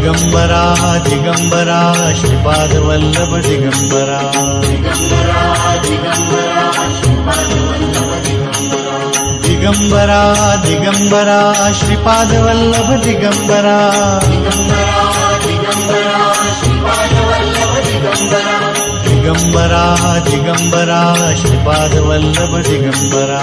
Digambara Digambara Shripad Vallabh Digambara. Digambara श्रीपादल Digambara Digambara Digambara. Digambara Digambara Digambara Digambara Shripad Vallabh Digambara.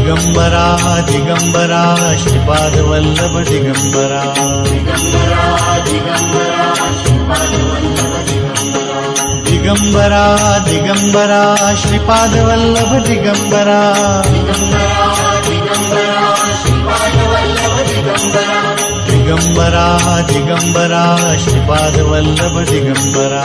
Digambara Digambara, Shripad Vallabh Digambara. Digambara Digambara, Shripad Vallabh Digambara. Digambara Digambara, Shripad Vallabh Digambara. Digambara Digambara, Shripad Vallabh Digambara.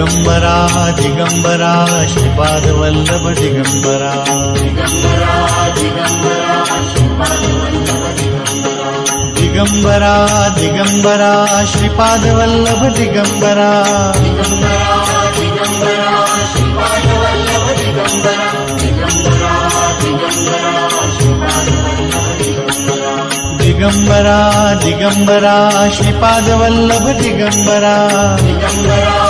Digambara Digambara Shripad Vallabh Digambara. Digambara Digambara Shripad Vallabh Shripad Vallabh Digambara Digambara Shripad Vallabh Digambara. Digambara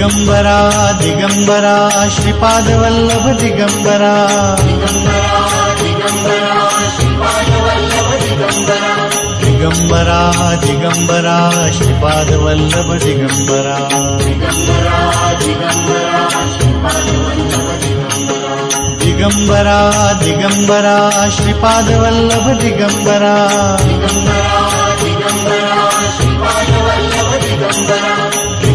Digambara Digambara Digambara Shripad Vallabh Digambara. Digambara Digambara, Shripad Vallabh Digambara. Digambara Digambara, Shripad Vallabh Digambara Digambara Digambara Digambara Digambara Digambara Shripad Vallabh Digambara Digambara Digambara.